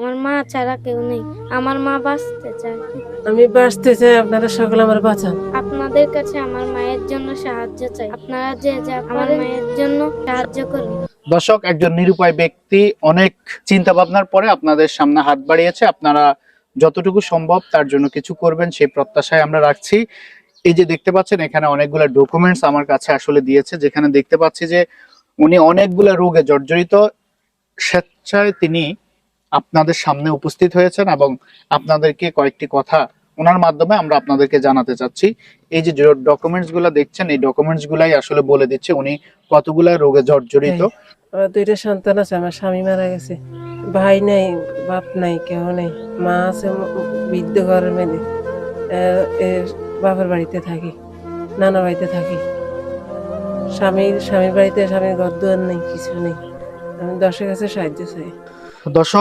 আমার মা ছাড়া কেউ নেই। আমার মা বাঁচতে চায়। আমি বাঁচতে চাই আপনারা সকলে আমার বাঁচান। আপনাদের কাছে আমার মায়ের জন্য সাহায্য চাই। আপনারা যে যা আমার মায়ের জন্য সাহায্য করুন দর্শক একজন নিরুপায় ব্যক্তি অনেক চিন্তা ভাবনার পরে আপনাদের সামনে হাত বাড়িয়েছে। আপনারা যতটুকু সম্ভব তার জন্য কিছু করবেন সেই প্রত্যাশায় আমরা রাখছি। এই যে দেখতে পাচ্ছেন এখানে অনেকগুলো ডকুমেন্টস আমার কাছে আসলে দিয়েছে যেখানে দেখতে পাচ্ছি যে উনি অনেকগুলো রোগে জর্জরিত। স্বেচ্ছায় তিনি আপনাদের সামনে উপস্থিত হয়েছেন এবং আপনাদেরকে কয়েকটি কথা ওনার মাধ্যমে আমরা আপনাদেরকে জানাতে চাচ্ছি। এই যে ডকুমেন্টসগুলা দেখছেন এই ডকুমেন্টস গুলাই আসলে বলে দিচ্ছে উনি কতগুলা রোগে জর্জরিত। দুইটা সন্তান আছে আমার স্বামী মারা গেছে। ভাই নাই বাপ নাই কেউ নেই। মা আছে বৃদ্ধ ঘরের মেয়ে বাবার বাড়িতে থাকি নানা বাড়িতে থাকি। স্বামীর স্বামীর বাড়িতে স্বামীর ঘর দুয়ার নেই কিছু নেই। আমি দশের কাছে সাহায্য চাই। দর্শক